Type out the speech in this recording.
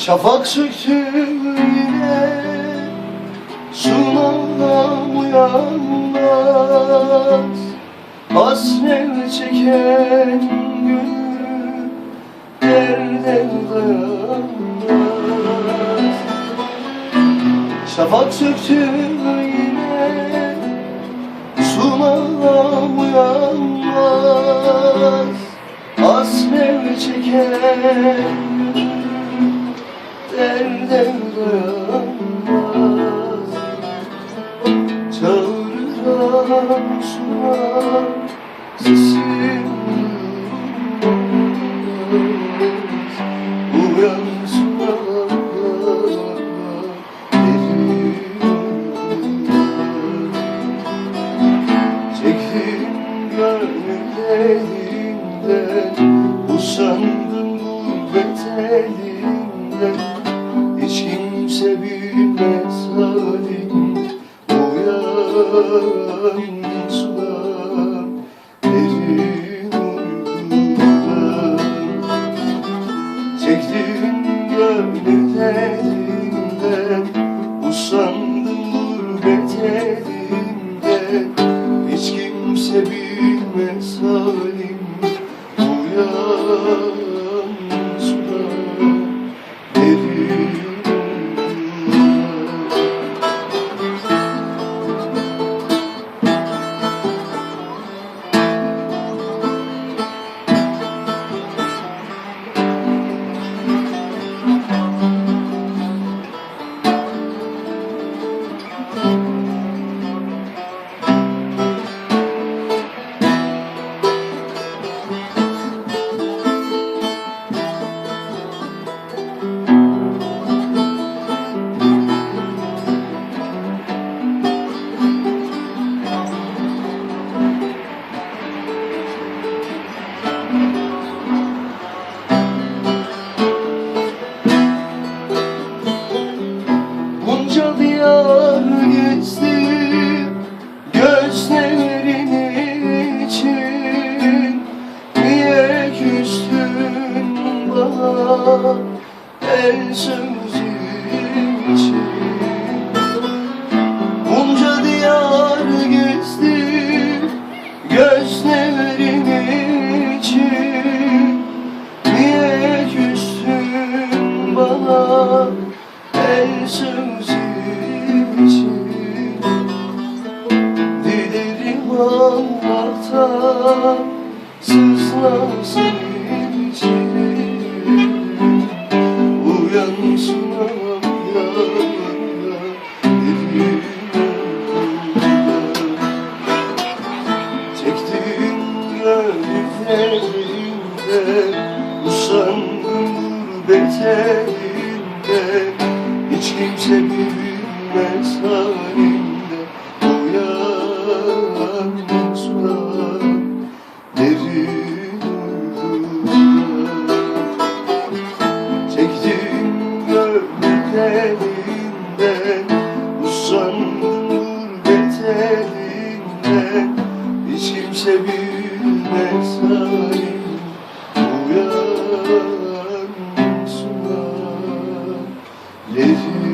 Şafak söktü yine Sunanam uyanmaz. Hasret çeken gönül Derde dayanmaz Şafak söktü yine Sunanam uyanmaz. Hasret çeken Derde dayanmaz Çağırıram sular Sesim duyulmaz Uyan sular Çektim gönül elinden Usandım gurbet elinden Hiç kimse bilmez halim Uyan sular derin uykudan Çektim gönül elinden Usandım gurbet elinden. Hiç kimse bilmez halim Uyan gurbet elinden Hiç kimse bilmez halimde Uyan sular derin Çektim gönül elinden Usandım gurbet elinden Hiç kimse bilmez Ele vive.